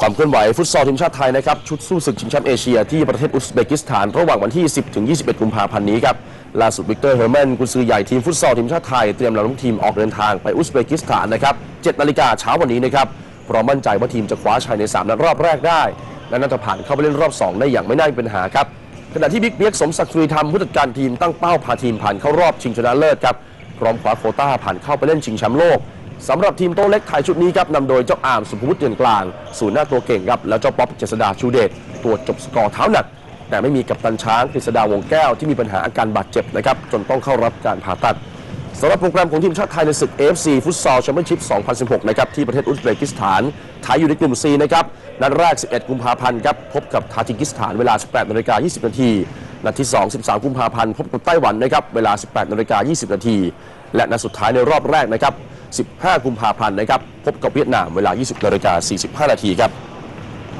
ความเคลื่อนไหวฟุตซอลทีมชาติไทยนะครับชุดสู้ศึกชิงแชมป์เอเชียที่ประเทศอุซเบกิสถานระหว่างวันที่ 10 ถึง 21 กุมภาพันธ์นี้ครับล่าสุดวิกเตอร์เฮอร์แมนกุนซือใหญ่ทีมฟุตซอลทีมชาติไทยเตรียมนำลูกทีมออกเดินทางไปอุซเบกิสถานนะครับ7นาฬิกาเช้าวันนี้นะครับเพราะมั่นใจว่าทีมจะคว้าชัยใน 3 นัดรอบแรกได้ และน่าจะผ่านเข้าไปเล่นรอบ 2 ได้อย่างไม่น่ามีปัญหาครับขณะที่บิ๊กเบียกสมศักดิ์สุริธรรมผู้จัดการทีมตั้งเป้าพาทีมผ่านเข้ารอบชิงชนะเลิศครับพร้อมคว้าโคต้าผ่านเข้าไปเล่นชิงแชมป์โลก สำหรับทีมโต๊ะเล็กไทยชุดนี้ครับนำโดยเจ้าอามสุภวุฒิเดือนกลางศูนย์หน้าตัวเก่งครับแล้วเจ้าป๊อปเจษดาชูเดชตัวจบสกอร์เท้าหนัก แต่ไม่มีกัปตันช้างกฤษดาวงแก้วที่มีปัญหาอาการบาดเจ็บนะครับจนต้องเข้ารับการผ่าตัดสำหรับโปรแกรมของทีมชาติไทยในศึก AFC ฟุตซอลแชมเปี้ยนชิพ 2016 นะครับที่ประเทศอุซเบกิสถานไทยอยู่ในกลุ่ม C นะครับนัดแรก 11 กุมภาพันธ์ครับพบกับทาจิกิสถานเวลา 18นาฬิกา20 นาทีนัดที่ 2 13 กุมภาพันธ์พบกับไต้หวันนะครับเวลา 18นาฬิกา20 นาทีและนัดสุดท้ายในรอบแรกนะครับ 15 กุมภาพันธ์นะครับ พบกับเวียดนามเวลา 20นาฬิกา45 นาทีครับ